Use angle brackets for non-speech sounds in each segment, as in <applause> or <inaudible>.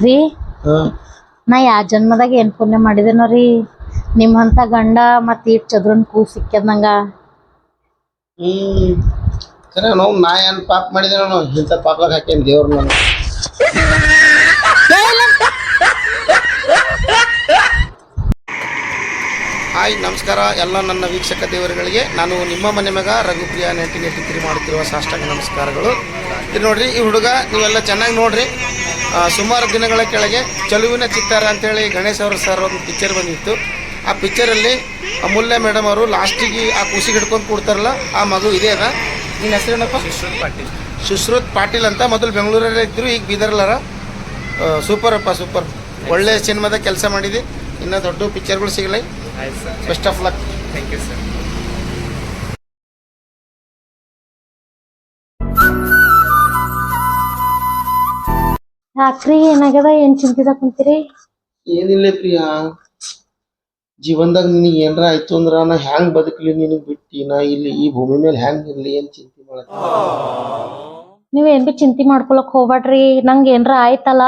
ರೀ? ನಾ ಯಾ ಜನ್ಮದಾಗ ಏನ್ ಪುಣ್ಯ ಮಾಡಿದೇನೋ ರೀ ನಿಮ್ಮಂತ ಗಂಡ ಮತ್ ಈಟ್ ಚದ್ರನ್ ಕೂ ಸಿಕ್ಕದಂಗ ನಂಗ. ಹ್ಮ್. ನಾವು ನಾ ಏನ್ ಪಾಪ ಮಾಡಿದೇನೋ ನಾನು ಇಂಥ ಪಾಪದಾಗ ಹಾಕೇನ್ ದೇವ್ರ ನಾನು ಹಾಯ್ ನಮಸ್ಕಾರ ಎಲ್ಲ ನನ್ನ ವೀಕ್ಷಕ ದೇವರುಗಳಿಗೆ. ನಾನು ನಿಮ್ಮ ಮನೆ ಮಗ ರಘುಪ್ರಿಯ ನೈನ್ಟೀನ್ ಏಯ್ಟಿ ತ್ರೀ ಮಾಡುತ್ತಿರುವ ಸಾಷ್ಟಾಂಗ ನಮಸ್ಕಾರಗಳು. ಇದು ನೋಡ್ರಿ ಈ ಹುಡುಗ ನೀವೆಲ್ಲ ಚೆನ್ನಾಗಿ ನೋಡ್ರಿ. ಸುಮಾರು ದಿನಗಳ ಕೆಳಗೆ ಚಲುವಿನ ಚಿತ್ತಾರ ಅಂತೇಳಿ ಗಣೇಶ್ ಅವರು ಸರ್ ಒಂದು ಪಿಕ್ಚರ್ ಬಂದಿತ್ತು. ಆ ಪಿಕ್ಚರಲ್ಲಿ ಅಮೂಲ್ಯ ಮೇಡಮ್ ಅವರು ಲಾಸ್ಟಿಗೆ ಆ ಕುಸಿಗೆ ಹಿಡ್ಕೊಂಡು ಕೊಡ್ತಾರಲ್ಲ ಆ ಮಗು ಇದೇ ಅದ. ನಿನ್ನ ಹೆಸರೇನಪ್ಪ ಪಾಟೀಲ್. ಸುಶ್ರುತ್ ಪಾಟೀಲ್ ಅಂತ ಮೊದಲು ಬೆಂಗಳೂರಲ್ಲೇ ಇದ್ದರು ಈಗ ಬೀದರ್ಲಾರ. ಸೂಪರ್ ಅಪ್ಪ ಸೂಪರ್ ಒಳ್ಳೆ ಸಿನಿಮಾದ ಕೆಲಸ ಮಾಡಿದೆ. ಇನ್ನೂ ದೊಡ್ಡ ಪಿಕ್ಚರ್ಗಳು ಸಿಗಲಿ. Best of luck thank you sir ಯಾಕ್ರಿ ಏನಾಗ್ಯದ? ಏನ್ ಚಿಂತಿದಾಗ ಕುಂತೀರಿ? ಏನಿಲ್ಲ ಪ್ರಿಯಾ. ಜೀವನದಾಗ ನಿನಗೆ ಏನರ ಆಯ್ತು ಅಂದ್ರ ನಾ ಹ್ಯಾಂಗ್ ಬದುಕಲಿ ನಿನಗ್ ಬಿಟ್ಟಿ? ನಾ ಇಲ್ಲಿ ಈ ಭೂಮಿ ಮೇಲೆ ಹ್ಯಾಂಗ್ ಇರ್ಲಿ? ಏನ್ ಚಿಂತೆ ಮಾಡಕ್ಕೆ ನೀವ್ ಏನ್ ಬಿ ಚಿಂತಿ ಮಾಡ್ಕೊಳಕ್ ಹೋಗ್ಬ್ಯಾಡ್ರಿ. ನಂಗ್ ಏನ್ರ ಆಯ್ತಲ್ಲ?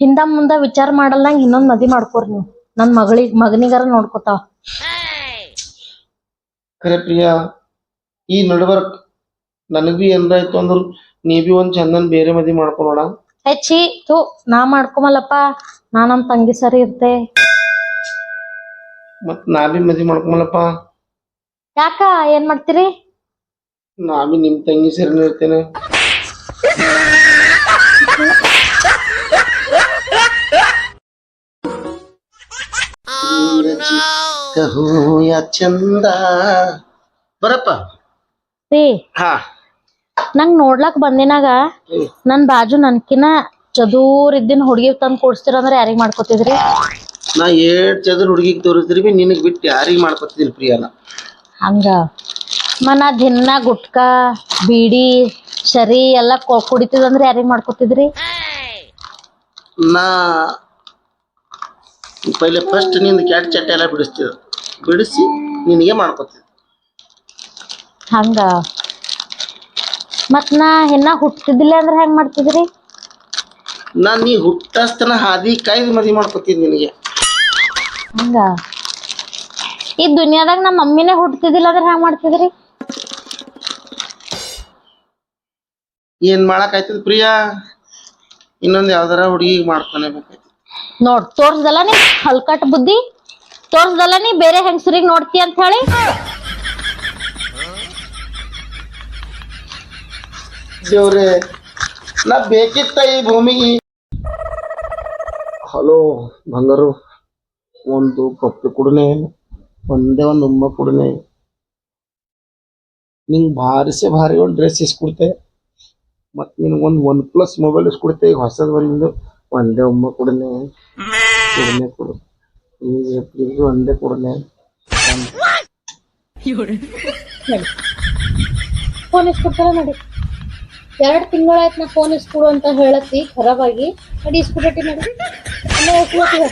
ಹಿಂದ ಮುಂದ ವಿಚಾರ ಮಾಡಲ್ದಂಗ್ ಇನ್ನೊಂದ್ ಮದಿ ಮಾಡ್ಕೋರಿ ನೀವು. ನನ್ ಮಗಳಿಗ್ ಮಗನಿಗಾರ ನೋಡ್ಕೊತಾವ. ಖರೆ ಪ್ರಿಯಾ ಈ ನಡ್ಬರ್ಕ್ ನನಗ್ ಬಿ ಏನಾರ ಆಯ್ತು ಅಂದ್ರ ನೀ ಬಿ ಒಂದ್ ಚಂದನ್ ಬೇರೆ ಮದಿ ಮಾಡ್ಕೊ ನೋಡ ಹೆಚ್ಚಿ ತೂ ನಾ ಮಾಡ್ಕೊಮಲ್ಲಪ್ಪ ನಾ ನಮ್ ತಂಗಿ ಸರಿ ಇರ್ತೆ. ಮತ್ ನಾ ಬಿ ಮದಿ ಮಾಡ್ಕೊಮಲ್ಲಪ್ಪ ಯಾಕ ಏನ್ ಮಾಡ್ತೀರಿ? ನಾ ಬಿ ನಿಮ್ ತಂಗಿ ಸರಿ ಇರ್ತೇನೆ. ಕಹೂ ಯಾ ಚಂದ. ಬರಪ್ಪ. ರೀ. ಹಾ. ನಂಗ್ ನೋಡ್ಲಾಕ್ ಬಂದಿನಾಗ. ನನ್ ಬಾಜು ನನ್ಕಿನ ಚದೂರ್ ಇದ್ದಿನ ಹುಡ್ಗಿ ತಂದ್ ಕೊಡ್ಸ್ತೀರ ಅಂದ್ರ ಯಾರಿಗ್ ಮಾಡ್ಕೊತಿದ್ರಿ? ನಾ ಏಳ್ ಚದ್ರ ಹುಡುಗಿಗೆ ತೋರಿಸಿದ್ರಿ ಬಿ ನಿನಗ್ ಬಿಟ್ಟು ಯಾರಿಗ್ ಮಾಡ್ಕೊತಿದ್ರಿ ಪ್ರಿಯಾನ? ಹಂಗ. ಮನ ದಿನ ಗುಟ್ಕಾ ಬೀಡಿ ಶರಿ ಎಲ್ಲ ಕೊ- ಕುಡಿತಿದಂದ್ರ ಯಾರಿಗ್ ಮಾಡ್ಕೊತಿದ್ರಿ? ನಾ ಪೈಲೆ ಫಸ್ಟ್ನಿಂದ ಕ್ಯಾಟ್ ಚಟ್ಟೆ ಎಲ್ಲ ಬಿಡಿಸ್ತಿದ್ರು ಬಿಡಿಸಿ ನಿನಗೆ ಮಾಡ್ಕೊತಿದ್ರು ಹಂಗ. ಮತ್ ನಾ ಇನ್ನ ಹುಟ್ಟಿದಿಲ್ಲ ಅಂದ್ರ ಹೆಂಗ್ ಮಾಡ್ತಿದ್ರಿ? ನಾ ನೀ ಹುಟ್ಟಸ್ತನ ಹಾದಿ ಕಾಯ್ದು ಮದಿ ಮಾಡ್ಕೊತೀನಿ ನಿನಗೆ. ಹಂಗ? ಈ ದುನಿಯಾದಾಗ ನಮ್ಮ ಮಮ್ಮಿನೇ ಹುಟ್ಟಿದಿಲ್ಲ ಅಂದ್ರ ಹೆಂಗ್ ಮಾಡ್ತಿದ್ರಿ? ಏನ್ ಮಾಡಕ್ ಆಯ್ತದ ಪ್ರಿಯಾ? ಇನ್ನೊಂದ್ ಯಾವ್ದಾರ ಹುಡುಗಿಗೆ ಮಾಡ್ಕೊನೇಬೇಕಾಯ್ತು ನೋಡ್ ತೋರ್ಸ್ದಲ್ಲ ನೀ ಹಲ್ಕಟ್ ಬುದ್ಧಿ ತೋರ್ಸ್ದಲ್ಲ ನೀ ಬೇರೆ ಹೆಂಗಸರಿಗೆ ನೋಡ್ತಿ ಅಂತ ಹೇಳಿ? ದೇವ್ರೆ ನಾ ಬೇಕಿತ್ತ ಈ ಭೂಮಿಗೆ? ಹಲೋ ಬಂಗಾರು ಒಂದು ಕಪ್ಪು ಕುಡನೆ ಒಂದೇ ಒಂದು ಉಮ್ಮ ಕುಡನೆ. ನಿಂಗೆ ಭಾರಿಸೆ ಭಾರಿ ಒಂದು ಡ್ರೆಸ್ ಇಸ್ಕೊಡ್ತೆ ಮತ್ತು ನಿನಗೆ ಒಂದು ಒನ್ ಪ್ಲಸ್ ಮೊಬೈಲ್ ಇಸ್ಕೊಡ್ತೆ ಈಗ ಹೊಸದು ಬಂದು ಒಂದೇ ಉಮ್ಮ ಕುಡನೆ ಕುಡನೆ ಕೊಡು. ಪ್ಲೀಸ್ ಒಂದೇ ಕುಡನೆ. ಫೋನ್ ಇಸ್ಕೊಡ್ತಾರ ನೋಡಿ. ಎರಡ್ ತಿಂಗಳಾಯ್ತು ನಾ ಫೋನ್ ಇಸ್ಕೊಡು ಅಂತ ಹೇಳತ್ತಿ ಖರಾಬಾಗಿ. ನಡಿ ಇಸ್ಕೊಡಟಿ ನಡಿ ಅಲ್ಲೇ ಹೋಗ್ಲತ್ತೀವ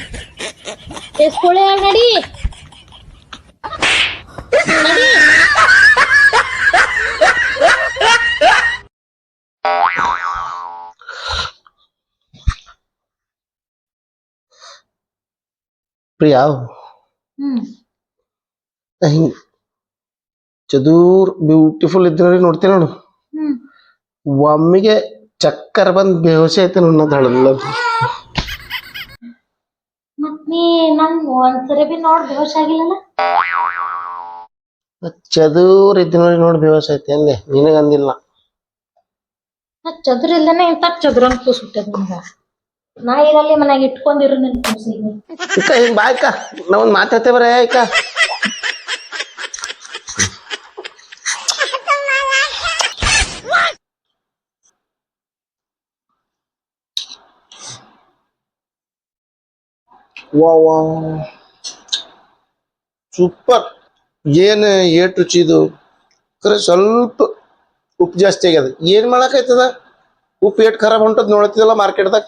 ಇಸ್ಕೊಳ್ಳಿ ನಡಿ. ನಡಿ. ಪ್ರಿಯಾ. ಹ್ಮ್. ಹಿಂಗ್ ಚದೂರ್ ಬ್ಯೂಟಿಫುಲ್ ಇದ್ರೆ ನೋಡ್ತೀನಿ ನೋಡು. ಹ್ಮ್ ಒಮ್ಮಿಗೆ ಚಕ್ಕರ್ ಬಂದ್ ಬೇಹೋಸಿ ಐತಿ ನೋಡ್ ನಾ ಹಳಲ್ಲ ಮತ್ ನೀ ನಂಗ್ ಒಂದ್ಸರಿ ಬಿ ನೋಡ್ ಆಗಿಲ್ಲಲ್ಲ? ಚದೂರ್ ಇದ್ದ ನೋಡಿ ನೋಡಿ ಐತಿ ಐತೆ ಅಂದೆ ನಿನಗ ಅಂದಿಲ್ಲ. ನಾ ಚದುರ್ ಇಲ್ದೇನೆ ಇಂತ ಚದುರ ಅಂತ ನಮ್ಗ ನಾ ಅಲ್ಲಿ ಮನ್ಯಾಗ ಇಟ್ಕೊಂಡಿರು ನಿನ್ ಕೂಸಿಗೆ ಇಕ್ಕ ಹಿಂಗ್ ಬಾಯ್ಕ ಇಕ್ಕ ನಾ ಒಂದ್ ಮಾತಾಡ್ತೇ ಇಕ್ಕ ಸೂಪರ್. ಏನು ಏಟ್ ರುಚಿ ಇದು ಖರೆ ಸ್ವಲ್ಪ ಉಪ್ಪು ಜಾಸ್ತಿ ಆಗ್ಯದ. ಏನು ಮಾಡೋಕ್ಕಾಯ್ತದ ಉಪ್ಪು ಏಟ್ ಖರಾಬ್ ಹೊಂಟದ್ ನೋಡ್ತಿದಲ್ಲ ಮಾರ್ಕೆಟ್ದಾಗ?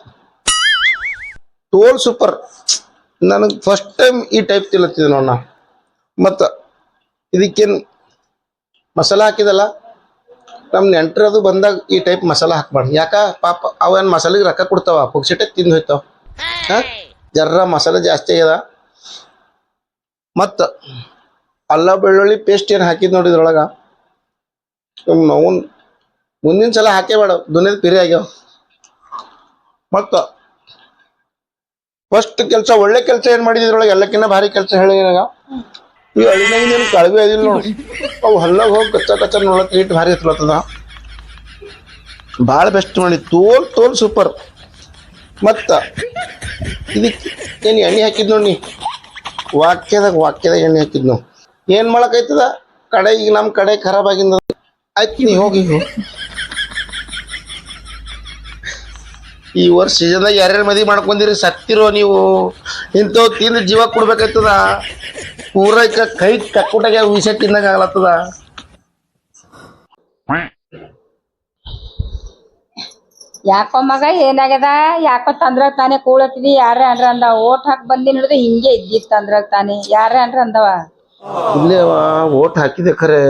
ತೋಲ್ ಸೂಪರ್. ನನಗೆ ಫಸ್ಟ್ ಟೈಮ್ ಈ ಟೈಪ್ ತಿಳತ್ತಿದ್ದೆ ನೋಡ ಮತ್ತು ಇದಕ್ಕೇನು ಮಸಾಲ ಹಾಕಿದಲ್ಲ? ನಮ್ಮ ನೆಂಟ್ರದು ಬಂದಾಗ ಈ ಟೈಪ್ ಮಸಾಲ ಹಾಕ್ಬಾರ್ದು. ಯಾಕ? ಪಾಪ ಅವೇನು ಮಸಾಲೆಗೆ ರೊಕ್ಕ ಕೊಡ್ತಾವ? ಪುಕ್ಸಿಟ್ಟೆ ತಿಂದು ಹೋಯ್ತಾವ. ಹಾ? ಜರ್ರ ಮಸಾಲೆ ಜಾಸ್ತಿ ಆಗ್ಯದ. ಮತ್ತು ಅಲ್ಲ ಬೆಳ್ಳುಳ್ಳಿ ಪೇಸ್ಟ್ ಏನು ಹಾಕಿದ್ ನೋಡಿ ಇದ್ರೊಳಗ. ಮುಂದಿನ ಸಲ ಹಾಕೇ ಬೇಡ ದುನಿಯದ ಪಿರಿ ಆಗ್ಯಾವ. ಮತ್ತು ಫಸ್ಟ್ ಕೆಲಸ, ಒಳ್ಳೆ ಕೆಲಸ ಏನು ಮಾಡಿದ್ರೊಳಗೆ ಎಲ್ಲಕ್ಕಿಂತ ಭಾರಿ ಕೆಲಸ ಹೇಳಿ ಈ ಅಳಿನಾಗಿನ ಕಳವಿ ಅದಿಲ್ಲ ನೋಡಿ. ಅವು ಹಲ್ಲಾಗ ಹೋಗಿ ಕಚ್ಚಾ ಕಚ್ಚ ನೋಡಕ್ಕೆ ಇಟ್ಟು ಭಾರಿ ಹತ್ಲತ್ತದ ಭಾಳ ಬೆಸ್ಟ್ ಮಾಡಿ ತೋಲ್ ತೋಲ್ ಸೂಪರ್ ಮತ್ತು ಇದಕ್ಕೆ ಏನು ಎಣ್ಣೆ ಹಾಕಿದ್ ನೋಡಿ ವಾಕ್ಯದಾಗ ವಾಕ್ಯದಾಗ ಎಣ್ಣೆ ಹಾಕಿದ್ ನಾವು ಏನು ಮಾಡಕೈತದ ಕಡೆ ಈಗ ನಮ್ಮ ಕಡೆ ಖರಾಬ್ ಆಗಿಂದ ಆಯ್ತು ನೀ ಹೋಗಿ. ಹೋಗಿ ಈ ವರ್ಷ ಸೀಸನ್ದಾಗ ಯಾರ್ಯಾರು ಮದುವೆ ಮಾಡ್ಕೊಂಡಿರಿ ಸತ್ತಿರೋ ನೀವು. ಇಂಥವು ತಿಂದು ಜೀವ ಕೊಡ್ಬೇಕಾಯ್ತದ? ಪೂರೈಕ ಕೈ ಕಕ್ಕುಟಾಗ ವಿಷ ತಿನ್ನಂಗೆ ಆಗ್ಲತ್ತದ ಯಾಕೋ ಮಗ ಏನಾಗ್ಯದ? ಯಾಕೋ ತಂದ್ರ ತಾನೇ ಕೂಳತ್ತಿದಿ? ಯಾರೇ ಅಂದ್ರ ಅಂದ ಓಟ್ ಹಾಕ್ ಬಂದಿ ಹಿಡಿದು ಹಿಂಗೆ ಇದ್ದಿತ್ತು ತಂದ್ರಾಗ ತಾನೆ. ಯಾರೇ ಅಂದ್ರ ಅಂದವ? ಇಲ್ಲೇ ಓಟ್ ಹಾಕಿದೆ ಖರೆ.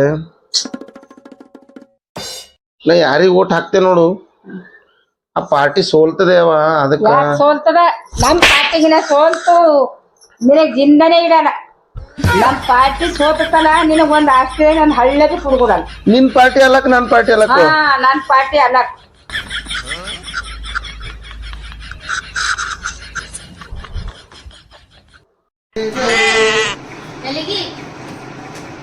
ನಾ ಯಾರಿಗೆ ಓಟ್ ಹಾಕ್ತೆ ನೋಡು? ಆ ಪಾರ್ಟಿ ಸೋಲ್ತದೆ ಅವ ಅದಕ್ಕ. ಯಾಕ್ ಸೋಲ್ತದ? ನಮ್ ಪಾರ್ಟಿಗಿನ ಸೋಲ್ತು. ನಿನಗ್ ಜಿಂದನೆ ಇಡಲ್ಲ. ನಮ್ ಪಾರ್ಟಿ ಸೋತಲ್ಲ ನಿನಗ್ ಒಂದ್ ಆಸ್ತಿ ನನ್ ಹಳ್ಳಕ್ಕೆ ಕುಡ್ಕೊಡಲ್ಲ. ನಿನ್ ಪಾರ್ಟಿ ಅಲ್ಲಕ್ ನನ್ ಪಾರ್ಟಿ ಅಲ್ಲಕ್ ಹಾ ನನ್ ಪಾರ್ಟಿ ಅಲ್ಲ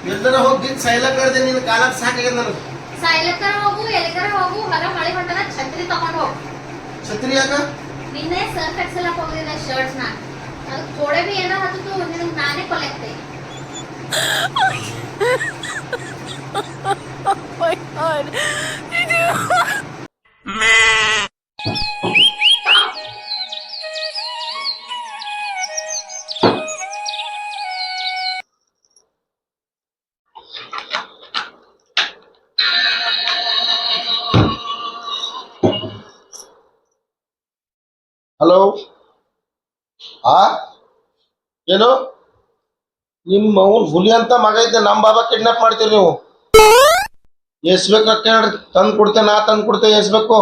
ಎಲ್ಲರ ಹೋಗಿ ಸೈಲ ಕಳ್ದೆ ನಿನ್ ಕಾಲಕ್ ಸಾಕಾಗ್ಯದ ನನಗೆ. ಸಾಯ್ಲಕ್ಕರ ಹೋಗು ಎಲ್ಲಿಕರ ಹೋಗು ಹೊರ ಮಳೆ ಹೊಂಟದ ಛತ್ರಿ ತಗೊಂಡ್ ಹೋಗು. ಛತ್ರಿ ಯಾಕ? ನಿನ್ನೆ ಸರ್ಫ್ ಎಕ್ಸೆಲ್ ಹೋಗಿದ್ದೆ ಶರ್ಟ್ಸ್ನ. ಅದು ಥೋಡೆ ಬಿ ಏನೋ ಹತ್ತಿತು ನಿನಗೆ ನಾನೇ ಕೊಲೆಕ್ತೆ ಹಲೋ ಏನು? ನಿಮ್ಮ ಅವನ್ ಹುಲಿ ಅಂತ ಮಗ ಇದ್ದೆ ನಮ್ಮ ಬಾಬಾ ಕಿಡ್ನಾಪ್ ಮಾಡ್ತೀರಿ ನೀವು. ಎಸ್ಬೇಕು ಕೇಳ್ರಿ ತಂದು ಕೊಡ್ತೇನೆ ನಾ ತಂದು ಕೊಡ್ತೇನೆ ಎಸ್ಬೇಕು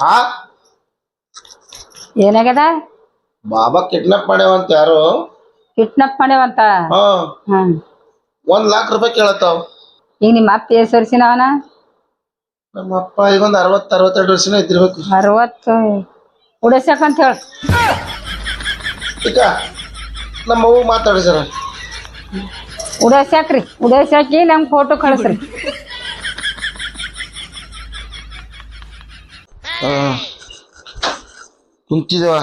ಹಾ ಏನಾಗ್ಯದ? ಬಾಬಾ ಕಿಡ್ನಾಪ್ ಮಾಡ್ಯಾವಂತ ಯಾರು? ಕಿಡ್ನಾಪ್ ಮಾಡ್ಯಾವಂತ? ಹಾ. ಹ್ಮ್ ಒಂದ್ ಲಾಖ ರೂಪಾಯಿ ಕೇಳತ್ತಾವ. ಈಗ ನಿಮ್ಮ ಅಪ್ಪ ಎಷ್ಟು ವರ್ಷಿನ ಅವನ? ನಮ್ಮ ಅಪ್ಪ ಈಗ ಒಂದ್ ಅರವತ್ತ ಅರವತ್ತೆರಡು ವರ್ಷನ ಇದ್ದಿರ್ಬೇಕು. ಅರವತ್ತು. ಉಡಸಕಂತ ಹೇಳ. ಈಗ ನಮ್ಮ ಅವ್ವ ಮಾತಾಡಿ ಸರ ಉಡಸಾಕ್ರಿ ಹಾಕಿ ನಮ್ಗೆ ಫೋಟೋ ಕಳಿಸ್ರಿ? ಕುಂತಿದೇವ?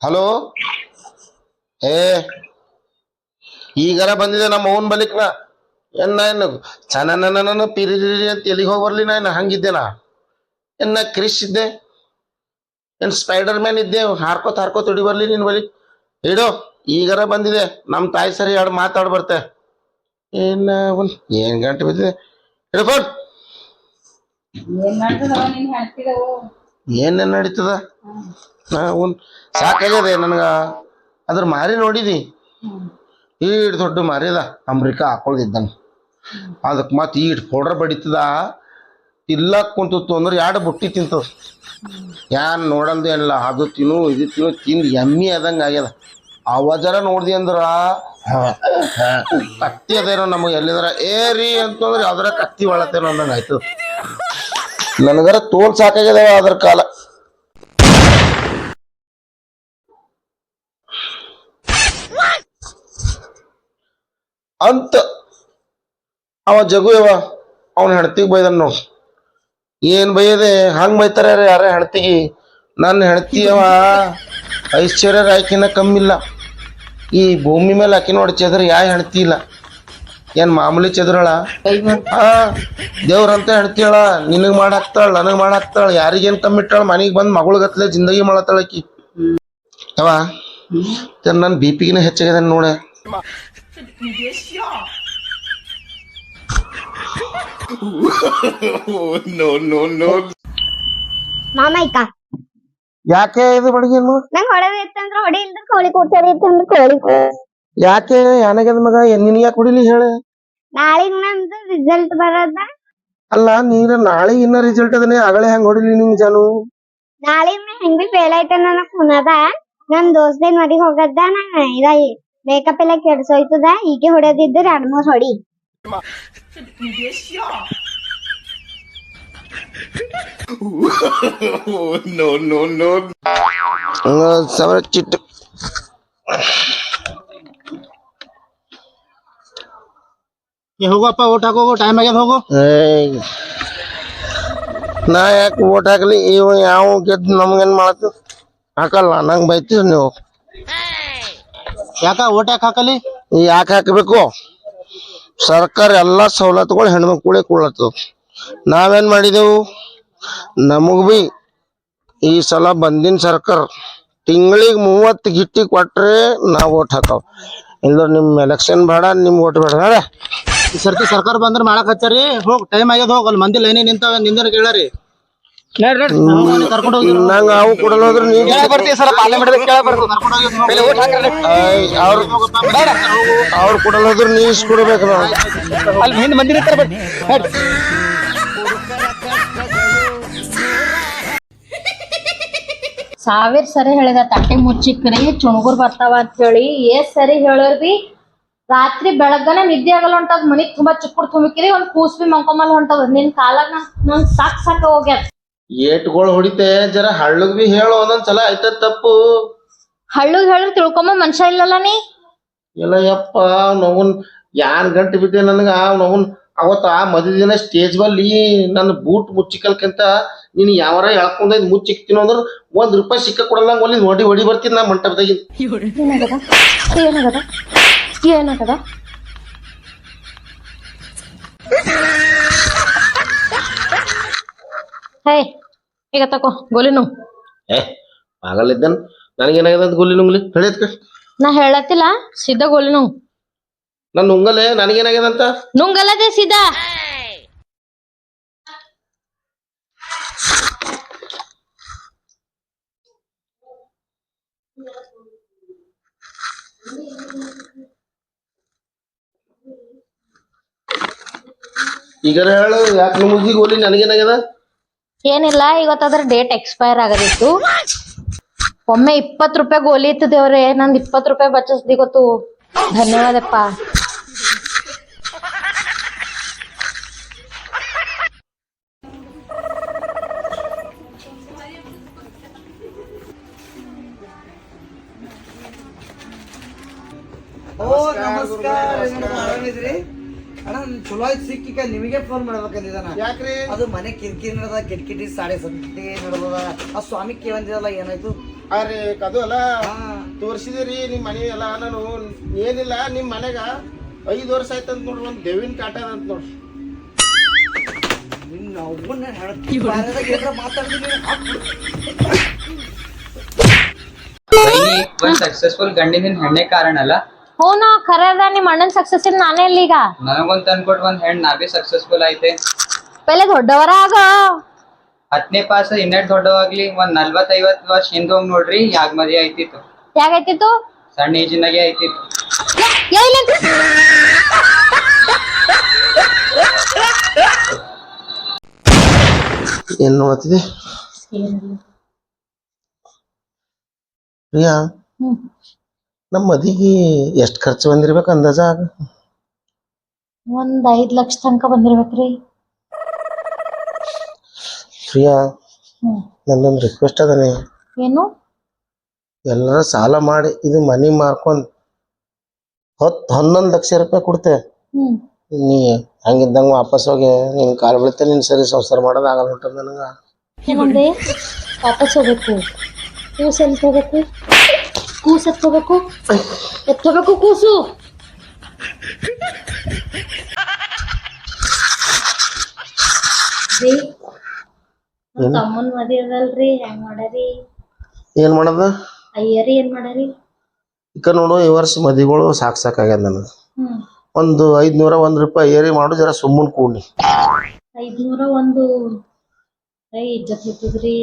ಹಲೋ? ಏ ಈಗಾರ ಬಂದಿದೆ ನಮ್ಮ ಅವನ್ ಬಲಿಕ್ನ ಎನ್ನ ಏನು ಚನ ಪಿರಿ ಅಂತ ಎಲ್ಲಿಗೆ ಹೋಗಿ ಬರ್ಲಿ ನಾನು ಹಂಗಿದ್ದೇನಾ? ಎನ್ನ ಕ್ರಿಶ್ ಇದ್ದೆ? ಏನ್ ಸ್ಪೈಡರ್ ಮ್ಯಾನ್ ಇದ್ದೆ? ಹಾರ್ಕೋತ ಹಾರ್ಕೋತ ಹಿಡಿ ಬರ್ಲಿ ನಿನ್ ಬಳಿ. ಇಡೋ ಈಗಾರ ಬಂದಿದೆ. ನಮ್ಮ ತಾಯಿ ಸರಿ ಎರಡು ಮಾತಾಡ್ ಬರ್ತೆ. ಏನ ಏನ್ ಗಂಟೆ ಬಿದ್ದಿದೆ? ಹಿಡ್ಕೊಂಡು ಏನ್ ನಡೀತದ? ನಾ ಒಂದ್ ಸಾಕಾಗ್ಯದೆ ನನಗ. ಅದ್ರ ಮಾರಿ ನೋಡಿದಿ? ಈಡ್ ದೊಡ್ಡ ಮಾರಿದ. ಅಮ್ರಿಕಾ ಹಾಕೊಳ್ದಿದ್ದಾನ. ಅದಕ್ಕೆ ಮತ್ತೆ ಈಡ್ ಪೌಡರ್ ಬಡಿತದ? ಇಲ್ಲ ಕುಂತಿತ್ತು ಅಂದ್ರೆ ಎರಡು ಬುಟ್ಟಿ ತಿಂತದ ಯಾನ್ ನೋಡಲ್ದು ಏನಿಲ್ಲ ಅದು ತಿನ್ನು, ಇದು ತಿನ್ನು, ತಿಂದು ಎಮ್ಮಿ ಆದಂಗೆ ಆಗ್ಯದ. ಅವ ಜರ ನೋಡ್ದಿ ಅಂದ್ರ ಕತ್ತಿ ಅದೇನೋ ನಮಗೆ ಎಲ್ಲಿದಾರ ಏರಿ ಅಂತಂದ್ರೆ ಯಾವ್ದಾರ ಕತ್ತಿ ಒಳತೇನೋ ಅಂದಂಗ ಆಯ್ತದ ನನಗರ ತೋಲ್ ಸಾಕಾಗ್ಯದ ಅದ್ರ ಕಾಲ. ಅಂತ ಅವ ಜಗು ಯವ ಅವನ ಹೆಣ್ತಿಗೆ ಬೈದನ್ ನೋಡ್. ಏನ್ ಬೈಯದೆ? ಹಂಗ್ ಬೈತಾರ ಯಾರೇ ಹೆಣ್ತಿಗೆ ನನ್ನ ಹೆಣ್ತಿಯವ ಐಶ್ವರ್ಯ ರಾಯ್ಕಿನ ಕಮ್ಮಿಲ್ಲ. ಈ ಭೂಮಿ ಮೇಲೆ ಆಕಿ ನೋಡಿ ಚದ್ರ ಯಾ ಹೆಣ್ತಿ ಇಲ್ಲ. ಏನ್ ಮಾಮೂಲಿ ಚದ್ರಳ? ದೇವ್ರಂತ ಹೆಣ್ತಿಯಳ ನಿನಗ್ ಮಾಡಾಕ್ತಾಳ, ನನಗ್ ಮಾಡಾಕ್ತಾಳ. ಯಾರಿಗೇನ್ ಕಮ್ಮಿಟ್ಟಾಳ ಮನೆಗ್ ಬಂದ್ ಮಗಳಗತ್ಲೆ ಜಿಂದಗಿ ಮಾಡತ್ತಾಳ ಆಕಿ. ಅವ ನನ್ನ ಬಿ ಪಿಗಿನ ಹೆಚ್ಚಾಗ್ಯದ ನೋಡ? <laughs> ಮಾಮಯ್ಕ ಯಾಕೆ ಇದು ಬಡಗಿನ್ನು ನಂಗ್ ಹೊಡೆದ ಇತ್ತಂದ್ರ ಹೊಡಿ ಇಲ್ದ್ರ ಕೋಳಿ ಕೂಡ್ಸೋದ್ ಇತ್ತಂದ್ರ ಕೋಳಿ ಯಾಕೆ ಯಾನಾಗ್ಯದ ಮಗ ನಿನ್ ಯಾಕೆ ಹೊಡಿಲಿ ಹೇಳ? ನಾಳಿಗ್ ನಮ್ದು ರಿಸಲ್ಟ್ ಬರದ. ಅಲ್ಲ ನೀರ ನಾಳೆ ಇನ್ನ ರಿಸಲ್ಟ್ ಅದನ್ನೇ ಆಗಲೇ ಹೆಂಗ್ ಹೊಡಿಲಿ ನಿಮ್ ಜಾನು? ನಾಳೆ ಹೆಂಗ್ ಬಿ ಫೇಲ್ ಆಯ್ತ ನನಗ್ ಕುನದ ನನ್ ದೋಸ್ತ ಮದಿಗ್ ಹೋಗದ್ದ ನಾ ಇದ ಮೇಕಪ್ ಎಲ್ಲ ಕೆಡ್ಸೋಯ್ತದ ಈಗ ಹೊಡೆದಿದ್ದು ಎರಡ್ ಮೂರ್ ಹೊಡಿ. ಸಾವಿರ ಚಿಟ್ಟು ಹೋಗಪ್ಪ ಓಟ್ ಹಾಕೋಗು ಟೈಮ್ ಆಗ್ಯದ ಹೋಗು ಏಯ್. ನಾ ಯಾಕೆ ಓಟ್ ಹಾಕ್ಲಿ ಇವ ಯಾವ ಗೆದ್ದು ನಮ್ಗೇನ್ ಮಾಡತ್ತ ಹಾಕಲ್ಲ ನಂಗ್ ಬೈತೀರ ನೀವು ಯಾಕ ಓಟ್ ಯಾಕೆ ಹಾಕಲಿ ಯಾಕೆ ಹಾಕಬೇಕು ಸರ್ಕಾರ ಎಲ್ಲ ಸವಲತ್ತುಗಳು ಹೆಣ್ಮಕ್ಳಿಗೆ ಕೊಡ್ಲತ್ತದ. ನಾವೇನ್ ಮಾಡಿದೆವು? ನಮಗ್ ಬಿ ಈ ಸಲ ಬಂದಿನ ಸರ್ಕಾರ ತಿಂಗಳಿಗೆ ಮೂವತ್ತು ಗಿಟ್ಟಿ ಕೊಟ್ರೆ ನಾವು ಓಟ್ ಹಾಕವ್. ಇಲ್ಲ ನಿಮ್ ಎಲೆಕ್ಷನ್ ಬೇಡ, ನಿಮ್ ಓಟ್ ಬೇಡ. ಈ ಸರ್ತಿ ಸರ್ಕಾರ ಬಂದ್ರೆ ಮಾಡಕ್ ಹಚ್ಚಾರಿ. ಹೋಗ್ ಟೈಮ್ ಆಗ್ಯದ ಹೋಗ್, ಅಲ್ಲಿ ಮಂದಿ ಲೈನಿ ನಿಂತಾವ, ನಿಂದನ ಕೇಳಾರಿ ನಂಗ ಅವು ಕೊಡಲ್ಲ ಹೋದ್ರೆ ನೀವು ಅವ್ರ್ ಅವ್ರು ಕೊಡಲ್ಲ ಹೋದ್ರೆ ನೀ ಇಸ್ಕೊಡ್ಬೇಕು ನಾವು. ಅಲ್ಲಿ ಹಿಂದ್ ಮಂದಿರ ಸಾವಿರ ಸರಿ ಹೇಳಿದ ತಟ್ಟೆ ಮುಚ್ಚಿಕ್ರಿ ಚುಣಗುರ್ ಬರ್ತಾವ ಅಂತ ಹೇಳಿ ಏಸ್ ಸರಿ ಹೇಳೋರ್ ಬಿ ರಾತ್ರಿ ಬೆಳಗ್ಗನ ನಿದ್ದೆ ಆಗಲ್ಲ ಹೊಂಟದ್ ಮನಿಗ್ ತುಂಬಾ ಚಿಕ್ಕುಡ್ ತುಂಬಿಕ್ರಿ ಒಂದ್ ಕೂಸ್ ಬಿ ಮಂಕೊಂಬಲ್ ಹೊಂಟದ. ನಿನ್ ಕಾಲಾಗ ನನ್- ನಂಗ್ ಸಾಕ್ ಸಾಕ ಹೋಗ್ಯಾದ. ಏಟ್ಗಳು ಹೊಡಿತೆ ಜರ ಹಳ್ಳಗ್ ಬಿ ಹೇಳು ಒಂದೊಂದ್ಸಲ ಆಯ್ತದ ತಪ್ಪು. ಹಳ್ಳುಗ್ ಹೇಳಿ ತಿಳ್ಕೊಂಬ ಮನುಷ್ಯ ಇಲ್ಲಲ್ಲ ನೀ? ಇಲ್ಲ ಯಪ್ಪ ನೋವನ್ ಯಾನ್ ಗಂಟೆ ಬಿದ್ದೆ ನನಗ? ನೋವನ್ ಅವತ್ತ ಆ ಮದಿ ದಿನ ಸ್ಟೇಜ್ ಬಲ್ಲಿ ನನ್ನ ಬೂಟ್ ಮುಚ್ಚಿಕಲ್ಕಂತ ನೀನ್ ಯಾವಾರ ಎಳ್ಕೊಂಡ್ ಮುಚ್ಚಿಕ್ತೀನಿ ಅಂದ್ರ ಒಂದ್ ರೂಪಾಯಿ ಸಿಕ್ಕ ಕೊಡಲ್ಲ ಒಲ್ಲಿ ನೋಡಿ ಹೊಡಿ ಬರ್ತೀನಿ ನಾ ಮಂಟಪದಾಗಿಂದ. ಏನಾಗದ? ಏನಾಗದ? ಏನಾಗದ? ಹೇ ಈಗ ತಕೋ ಗೋಲಿನು ಏ ಆಗಲ್ಲಿದ್ದನ್ ನನಗೇನಾಗದ ಅಂತ ಗೋಲಿ ನುಂಗ್ಲಿ? ಹೇಳಿದ್ಕ ನಾ ಹೇಳತ್ತಿಲ್ಲ ಸಿದ್ಧ ನೋವು ನನ್ನ ಉಂಗಲೆ ನನಗೇನಾಗ್ಯದ ಅಂತ? ನುಂಗಲ್ಲದೆ ಸಿದ್ಧ. ಈಗ ಹೇಳು ಯಾಕೆ ನುಂಗಿ ಗೋಲಿ? ನನಗೇನಾಗ್ಯದ? ಏನಿಲ್ಲ, ಇವತ್ತದ್ರ ಡೇಟ್ ಎಕ್ಸ್ಪೈರ್ ಆಗದಿತ್ತು. ಒಮ್ಮೆ ಇಪ್ಪತ್ ರೂಪಾಯಿ ಗೋಲಿ ಇತ್ತು ದೇವ್ರೆ, ನಂದ್ ಇಪ್ಪತ್ ರೂಪಾಯಿ ಬಚ್ಚಿಸ್ದಿ ಗೊತ್ತು. ಧನ್ಯವಾದಪ್ಪ. ನಮಸ್ಕಾರ ಅಣ್ಣ ಚಲೋ ಆಯ್ತು ಸಿಕ್ಕಿಕ ನಿಮಗೆ ಫೋನ್ ಮಾಡ್ಬೇಕಂದಿದ್ದಾನ ಯಾಕ್ರಿ? ಅದು ಮನೆ ಕಿರಿಕಿರಿ ನಡದ ಕಿಟಕಿಟಿ ಸಾಡೆ ಸಂತೆ ನಡ್ದದ. ಆ ಸ್ವಾಮಿ ಕೇಳಂದಿದಲ್ಲ ಏನಾಯ್ತು? ಅರೆ ಅದು ಅಲ್ಲ ಹಾ. ತೋರಿಸಿದಿರಿ ನಿಮ್ಮ ಮನೆ ಎಲ್ಲ ನಾನು. ಏನಿಲ್ಲ ನಿಮ್ಮ ಮನೆಗ ಐದು ವರ್ಷ ಆಯ್ತು ಅಂತ ನೋಡ್ರಿ ಒಂದು ದೇವಿನ ಕಾಟ ಅದ ಅಂತ ನೋಡ್ರಿ ನಿನ್ನ ಮಾತಾಡ್ತೀನಿ ಸಕ್ಸಸ್ಫುಲ್ ಗಂಡಿನ ಹೆಣ್ಣೆ ಕಾರಣ ಅಲ್ಲ. ಹ್ಞೂ ಖರೆ ಅದ ನಿಮ್ಮ ಅಣ್ಣನ್ ಸಕ್ಸಸ್ ಇಲ್ಲ ನಾನೇ ಇಲ್ಲ ಈಗ ನನಗೊಂದ್ ತಂದ್ಕೊಟ್ ಒಂದ್ ಹೆಣ್ ನಾ ಬಿ ಸಕ್ಸಸ್ಫುಲ್ ಐತೆ. ಪೆಲೆ ದೊಡ್ಡವರ ಆಗೋ ಹತ್ತನೇ ಪಾಸ್ ಇನ್ನೆಟ್ ದೊಡ್ಡವಾಗ್ಲಿ? ಒಂದ್ ನಲ್ವತ್ ಐವತ್ ವರ್ಷ ಹಿಂದ್ ಹೋಗ್ ನೋಡ್ರಿ ಯಾಗ್ ಮದಿ ಐತಿತ್ತು ಯಾಕೈತಿತ್ತು ಸಣ್ಣ ಏಜಿನಾಗೆ ಐತಿತ್ತು ಏನ್ ನೋಡ್ತಿದ್ದಿ? ಪ್ರಿಯಾ? ಹ್ಮ್. ನಮ್ಮ ಮದಿಗೆ ಎಷ್ಟು ಖರ್ಚು ಬಂದಿರ್ಬೇಕು ಅಂದಾಜ ಆಗ ಒಂದ್ ಐದ್ ಲಕ್ಷ ತನಕ ಬಂದಿರ್ಬೇಕ್ರಿ ಪ್ರಿಯಾ ಹ್ಮ್. ನನ್ನೊಂದು ರಿಕ್ವೆಸ್ಟ್ ಅದನೆ. ಏನು? ಎಲ್ಲರ ಸಾಲ ಮಾಡಿ ಇದು ಮನಿ ಮಾರ್ಕೊಂಡ್ ಹತ್ ಹನ್ನೊಂದ್ ಲಕ್ಷ ರೂಪಾಯಿ ಕೊಡ್ತೆ. ಹ್ಮ್. ನೀ ಹಂಗಿದ್ದಂಗ ವಾಪಸ್ ಹೋಗಿ ನಿನ್ ಕಾಲ್ ಬೀಳ್ತೆ ನಿನ್ ಸರಿ ಸಂಸಾರ ಮಾಡೋದು ಆಗಲ್ಲ ಹೊಂಟದ ನನಗ. ಏನಂದೆ ವಾಪಸ್ ಹೋಗ್ಬೇಕು. ನೀವು ಎಲ್ಲಿ ಹೋಗ್ಬೇಕು. ಕೂಸು ಎತ್ಕೋಬೇಕು? ಎತ್ಕೋಬೇಕು ಕೂಸು. ತಮ್ಮನ್ ಮದಿ ಅದಲ್ರಿ. ಹೆಂಗ್ ಮಾಡರಿ? ಏನ್ ಮಾಡೋದು? ಅಯ್ಯರಿ ಏನ್ ಮಾಡರಿ? ಈಗ ನೋಡು ಈ ವರ್ಷ ಮದಿಗಳು ಸಾಕ್ ಸಾಕಾಗ್ಯದ ನನಗೆ. ಒಂದು ಐದ್ನೂರ ಒಂದ್ ರೂಪಾಯಿ ಏರಿ ಮಾಡು ಜರ ಸುಮ್ಮನ್ ಕೂಡಿ. ಐದ್ನೂರ ಒಂದು. ಐ ಇಜ್ಜತ್ ಇರ್ತದ್ರಿ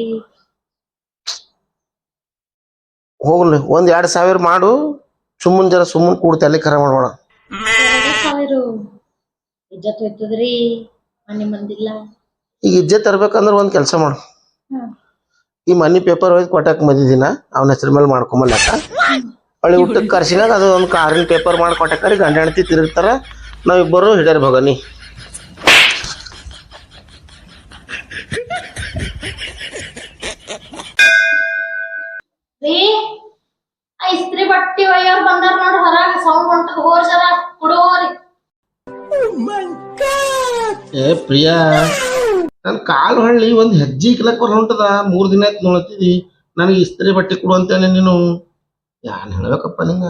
ಹೋಗ್ಲಿ. ಒಂದ್ ಎರಡ್ ಸಾವಿರ ಮಾಡು. ಸುಮ್ಮನ್ ಜರ ಸುಮ್ಮನ್ ಕೂಡ್ತಿ ಅಲ್ಲಿ ಕರೆ ಮಾಡೋಣ ಎರಡು ಸಾವಿರ ಇಜ್ಜತ್ ಹೋಯ್ತದ್ರಿ ಮನೆ ಮಂದಿಲ್ಲ. ಈಗ ಇಜ್ಜತ್ ತರ್ಬೇಕಂದ್ರೆ ಒಂದ್ ಕೆಲಸ ಮಾಡು. ಈ ಮನಿ ಪೇಪರ್ ಒಯ್ದು ಕೊಟ್ಟಾಕ ಬಂದಿದ್ದೀನ. ಅವನ ಹೆಸರು ಮೇಲೆ ಮಾಡ್ಕೊಂಬಲ್ಲಕ್ಕ ಅಳಿ ಊಟಕ್ಕೆ ಕರ್ಸಿನಾಗ ಅದು ಒಂದು ಕಾರಿನ ಪೇಪರ್ ಮಾಡಿ ಕೊಟ್ಟಕ್ಕ ಗಂಡ ಹೆಣ್ತಿ ತಿರುಗ್ತಾರ. ನಾವಿಬ್ಬರು ಹಿಡಿಯರ್ ಭಗನಿ. ರೀ ಆ ಇಸ್ತ್ರಿ ಬಟ್ಟಿ ಒಯ್ಯೋರ್ ಬಂದಾರ ನೋಡ್ರಿ ಹೊರಗ ಸೌಂಡ್ ಹೊಂಟು ಹೋರ್ ಜರ ಕುಡುವೋರಿ ಏ ಪ್ರಿಯಾ ನನ್ ಕಾಲು ಹೊಳ್ಳಿ ಒಂದ್ ಹೆಜ್ಜೆ ಇಕ್ಲಕ್ ಹೊಂಟದ ಮೂರ್ ದಿನ ಆಯ್ತು ನೋಡತ್ತಿದಿ. ನನಗೆ ಇಸ್ತ್ರಿ ಬಟ್ಟೆ ಕೊಡು ಅಂತೇನೆ ನೀನು. ಯಾನ್ ಹೇಳ್ಬೇಕಪ್ಪ ನಿಂಗ?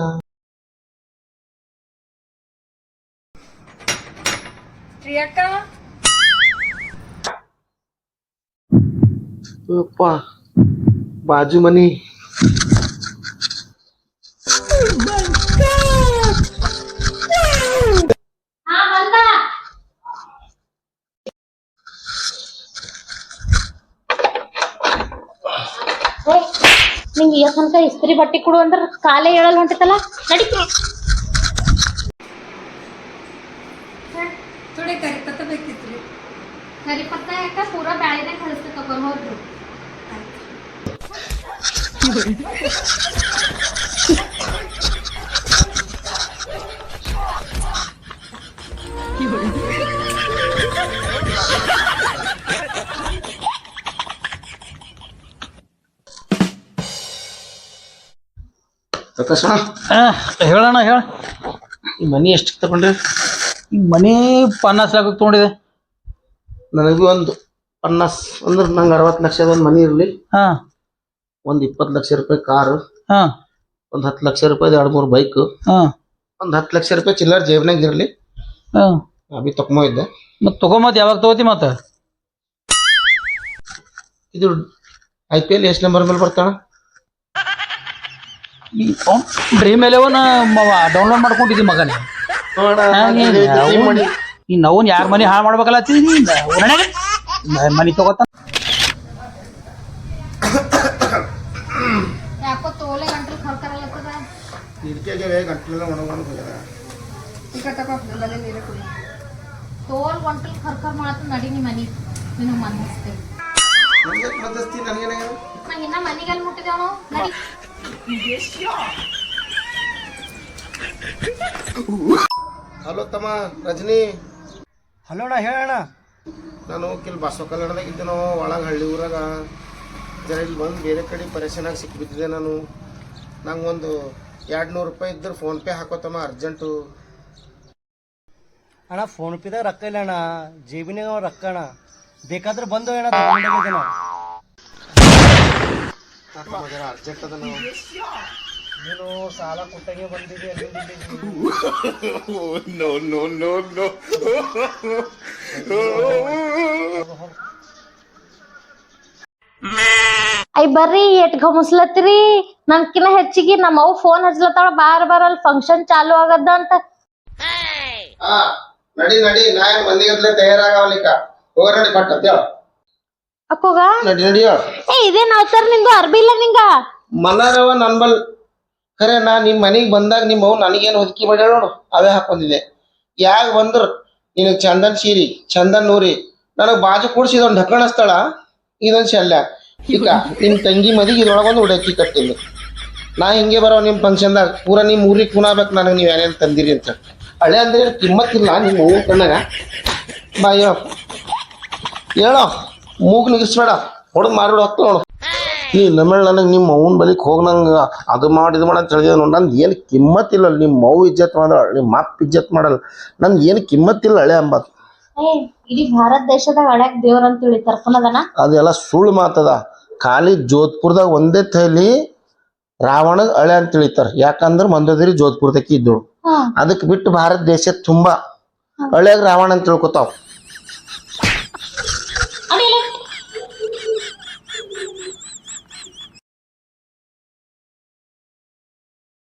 ಯಪ್ಪ ಬಾಜು ಮನಿ. ಹಾ ಬಂದ ಏ, ನಿಂಗೆ ಇವತ್ತು ತನಕ ಇಸ್ತ್ರಿ ಬಟ್ಟೆ ಕೊಡು ಅಂದ್ರೆ ಕಾಲೇ ಹೇಳಲ್ ಹೊಂಟಿತಲ್ಲ? ನಡಿ. ಥೋಡೆ ಕರಿಪತ್ತ ಬೇಕಿತ್ರಿ ಕರಿಪತ್ತ ಯಾಕ? ಪೂರಾ ಬ್ಯಾಳಿನ ಕಳಿಸ್ತಕ್ಕ ಬರ್ಬೋದು ಹೇಳಣ್ಣ ಹೇಳ. ಈ ಮನಿ ಎಷ್ಟಕ್ಕೆ ತಗೊಂಡ್ರಿ? ಮನಿ ಪನ್ನಾಸ್ ಲಕ್ಷ ತಗೊಂಡಿದೆ. ನನಗೂ ಒಂದು ಪನ್ನಾಸ್ ಅಂದ್ರೆ ನಂಗೆ ಅರವತ್ತು ಲಕ್ಷದ ಒಂದು ಮನಿ ಇರಲಿ. ಹಾ. ಒಂದು ಇಪ್ಪತ್ತು ಲಕ್ಷ ರೂಪಾಯಿ ಕಾರು ಹಾ. ಒಂದು ಹತ್ತು ಲಕ್ಷ ರೂಪಾಯಿ ಎರಡ್ ಮೂರು ಬೈಕ್ ಹಾ. ಒಂದ್ ಹತ್ತು ಲಕ್ಷ ರೂಪಾಯಿ ಚಿಲ್ಲರ್ ಜೇಬ್ನಾಗ ಇರಲಿ. ಹಾ. ಅಭಿ ತಗೊಂಬಿದ್ದೆ ಮತ್ ತಗೊಂಬತ್ ಯಾವಾಗ ತಗೋತಿ ಮತ್ತ? ಇದು ಐ ಪಿ ಎಲ್ ಎಷ್ಟು ನಂಬರ್ ಮೇಲೆ ಬರ್ತಾನ ಡ್ರೀಮ್ ಎಲೆವನ್ ಡೌನ್ಲೋಡ್ ಮಾಡ್ಕೊಂಡಿದ್ದಿ ಮಗನೇ. ಈ ನವನ್ ಯಾರ ಮನಿ ಹಾಳು ಮಾಡ್ಬೇಕಲ್ಲ ಹತ್ತಿ ಮನೆ ಮನಿ ತಗೋತ ಯಾಕೋ ತೋಲೆ ಗಂಟಲು ಕರ್ಕರಲ್ಲತ್ತದ ಗಂಟಲೆಲ್ಲ ಒಣಗೊಂಡು ಹೋಗ್ಯದ ಈಗ ತಗೋ ನೀರು ಕುಡಿ. ತೋಲ್ ಗಂಟಲು ಕರ್ಕರ್ ಮಾಡತ್ತ ನಡಿ ನಿಮ್ಮ ಮನಿ. ನಿನಗೆ ಮನಸ್ತೆ ನನಗೆ ನನಗೆ ನಂಗೆ ಇನ್ನ ಮುಟ್ಟಿದೇವನು? ನಡಿ. ಹಲೋ ತಮ್ಮ ರಜನಿ. ಹಲೋ ಅಣ್ಣ ಹೇಳಣ್ಣ ನಾನು ಕಿಲ್ ಬಸವ ಕಲ್ಯಾಣದಾಗ ಇದ್ದೇನೋ ಒಳಗೆ ಹಳ್ಳಿ ಊರಾಗ. ಜರ ಇಲ್ಲಿ ಬಂದು ಬೇರೆ ಕಡೆ ಪರೇಶಾನಾಗಿ ಸಿಕ್ಕಿಬಿದ್ದಿದ್ದೆ ನಾನು. ನಂಗೊಂದು ಒಂದು ಎರಡು ನೂರು ರೂಪಾಯಿ ಇದ್ದರೆ ಫೋನ್ಪೇ ಹಾಕೋತಮ್ಮ ಅರ್ಜೆಂಟು ಅಣ್ಣ ಫೋನ್ಪೇದಾಗ ರೊಕ್ಕ ಇಲ್ಲ ಅಣ್ಣ. ಜೇಬಿನಾಗ ರೊಕ್ಕ ಅಣ್ಣ. ಬೇಕಾದ್ರೆ ಬಂದು ಅಣ್ಣ ತಗೊಂಡೋಗಿದ್ದೇನ ಅರ್ಜೆಂಟ್ ಅದ ನಾವು? ನೀನು ಸಾಲ ಕೊಟ್ಟಾಗೆ ಬಂದಿದ್ದೆ ಅಲ್ಲಿ. ಐ ಬರ್ರಿ ಎಟ್ ಗಮಸ್ಲತ್ರಿ ನನ್ಕಿನ ಹೆಚ್ಚಿಗೆ ನಮ್ಮ ಅವ್ ಫೋನ್ ಹಚ್ಲತ್ತಾಳ ಬಾರ್ ಅಲ್ಲಿ ಫಂಕ್ಷನ್ ಚಾಲು ಆಗದ ಅಂತ. ಹಾ ನಡಿ ನಡಿ ನಾ ಮಂದಿ ಮಂದಿಗತ್ಲೆ ತಯಾರಾಗವಲಿಕ ಹೋಗ ನಡಿ ಪಟ್ಟ ಅಂತೇಳ ಅಕ್ಕೋಗ? ನಡಿ ನಡಿಯ. ಏ ಇದೇನ್ ಅವತಾರ ನಿಂದು ಅರ್ಬಿ ಇಲ್ಲ ನಿಂಗ? ಮನಾರವ ನನ್ಬಲ್ ಖರೆ ನಾ ನಿಮ್ ಮನಿಗ್ ಬಂದಾಗ ನಿಮ್ಮ ಅವ್ ನನಗೇನು ಹೊದಕಿ ಮಾಡ್ಯಾಳ ನೋಡು ಅವೇ ಹಾಕೊಂಡಿದ್ದೆ. ಯಾಗ ಬಂದ್ರ? ನಿನಗ್ ಚಂದನ್ ಸೀರಿ ಚಂದನ್ ನೂರಿ. ನನಗ್ ಬಾಜು ಕೂಡ್ಸಿ ಇದೊಂದ್ ಢಕ್ಕಣ ಸ್ಥಳ ಇದೊಂದ್ ಶಲ್ಯ. ಈಗ ನಿಮ್ಮ ತಂಗಿ ಮದಿಗೆ ಇದ್ರೊಳಗೊಂದು ಉಡಕ್ಕಿ ಕಟ್ಟಿಲ್ಲ ನಾ ಹಿಂಗೆ ಬರೋ ನಿಮ್ಮ ಫಂಕ್ಷನ್ದಾಗ ಪೂರ ನಿಮ್ಮ ಊರಿಗೆ ಕುಣಾಬೇಕು ನನಗೆ ನೀವು ಏನೇನು ತಂದಿರಿ ಅಂತ. ಹಳೆ ಅಂದ್ರೆ ಕಿಮ್ಮತ್ತಿಲ್ಲ ನಿಮ್ಮ ಹೂ ಕಣ್ಣಾಗ. ಬಾಯೋ ಹೇಳೋ. ಮೂಗ್ ನಿಗಿಸ್ಬೇಡ ಹೊಡೆದು ಮಾರ್ಬಿಡು ಹೊತ್ತು ನೋಡು. ನೀ ನಮೇಳ್ ನನಗೆ ನಿಮ್ಮ ಅವ್ನ ಬಲಿಕ್ ಹೋಗಿ ನಂಗೆ ಅದು ಮಾಡಿ ಇದು ಮಾಡಂತ ಹೇಳಿದೆ ನೋಡಿ ನಂದು ಏನು ಕಿಮ್ಮತ್ತಿಲ್ಲ ನಿಮ್ಮ ಮೌ ಇಜ್ಜತ್ ಮಾಡಲ್ಲ ನಿಮ್ಮ ಮಾಪ್ ಇಜ್ಜತ್ ಮಾಡಲ್ಲ. ನಂದು ಏನು ಕಿಮ್ಮತ್ತಿಲ್ಲ ಹಳೆ ಅಂಬದು ಏ ಇಡೀ ಭಾರತ ದೇಶದಾಗ ಹಳ್ಯಾಕ ದೇವ್ರ ಅಂತ ಹೇಳಿ ತರ್ಪಣದನ ಅದೆಲ್ಲ ಸುಳ್ಳು ಮಾತದ. ಖಾಲಿ ಜೋಧ್ಪುರ್ದಾಗ ಒಂದೇ ತೈಲಿ ರಾವಣ ಅಳೆ ಅಂತ ತಿಳಿತಾರ. ಯಾಕಂದ್ರ ಮಂದೋದರಿ ಜೋಧ್ಪುರ್ದಕ್ಕೆ ಇದ್ದು ಅದಕ್ಕೆ ಬಿಟ್ಟು ಭಾರತ ದೇಶ ತುಂಬಾ ಹಳ್ಯಾಗ ರಾವಣ ಅಂತ ತಿಳ್ಕೊತಾವ್.